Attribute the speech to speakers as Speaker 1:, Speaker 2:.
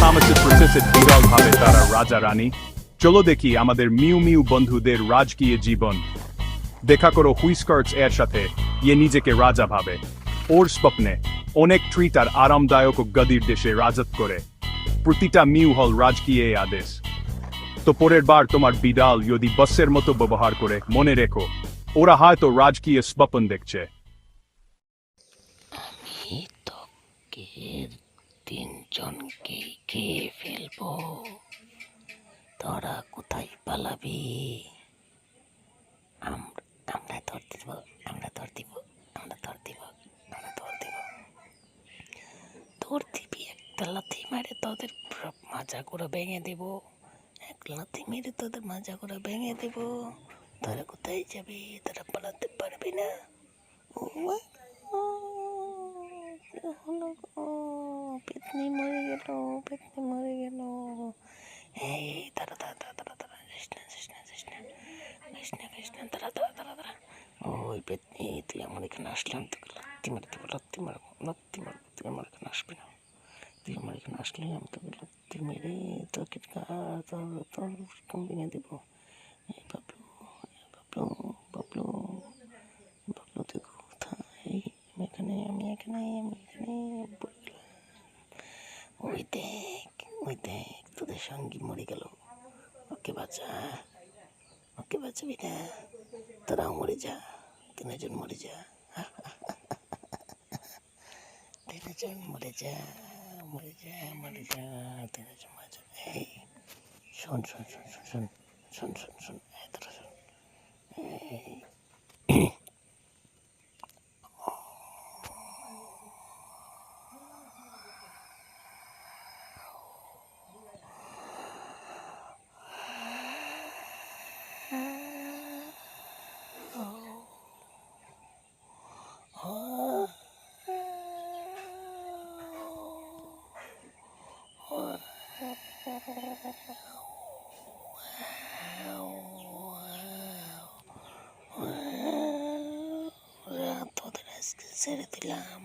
Speaker 1: থামাসের প্রসেসে বিরল ভাবে তারা রাজা, রানী? চলো দেখি আমাদের মিউ মিউ বন্ধুদের রাজকীয় জীবন। দেখা করো হুইস্কার্টস এর সাথে ইয়ে নিজেকে রাজা ভাবে। ওর স্বপ্নে অনেক ট্রিট আর আরামদায়ক গদির দেশে রাজত্ব করে। প্রতিটা মিউ হল রাজকীয় আদেশ। তো পরের বার তোমার বিড়াল যদি বাসের মতো ব্যবহার করে, মনে রেখো, ওরা হয়তো রাজকীয় স্বপ্ন দেখছে।
Speaker 2: আমি তোকে তিনজনকে খেয়ে ফেলব তোরা কোথায় পালাবি আম- আমরা ধর দিব আমরা ধর দিব আমরা ধর দিব আমরা ধর দিব ধর দিবি একটা লাথি মেরে তোদের মাজা করে ভেঙে দেব এক লাথি মেরে তোদের মাজা করে ভেঙে দেব তোরা কোথায় যাবি তোরা পালাতে পারবি না ও হলো? পেতনি মরে গেল পেতনি মরে গেল এই দাঁড়া দাঁড়া দাঁড়া দাঁড়া দাঁড়া কৃষ্ণ কৃষ্ণ কৃষ্ণ কৃষ্ণ কৃষ্ণ দাঁড়া দাঁড়া দাঁড়া দাঁড়া ওই পেতনি তুই আমার এখানে আসলাম তোকে লাত্তি মারি দেবো লাত্তি মারবো লাত্তি মারবো তুই আমার এখানে আসবি না তুই আমার এখানে আসলে আমি তোকে লাত্তি মেরে তোকে তোর তোর কম ভেঙে দেবো এই বাবলু এই বাবলু তুই কোথায় আমি এখানে আমি এখানে আমি এখানে পড়ে গেলাম। ওই দেখ ওই দেখ, তোদের সঙ্গী মরে গেল। ওকে বাঁচা, ওকে বাঁচাবি না। তোরাও মরে যা, তিনজন মরে যা। তিনজন মরে যা মরে যা মরে যা, তিনজন মরে যা। এই, শোন শোন শোন শোন শোন শোন শোন শোন, এই তোরা শোন। ওরা তোদের আজকে ছেড়ে দিলাম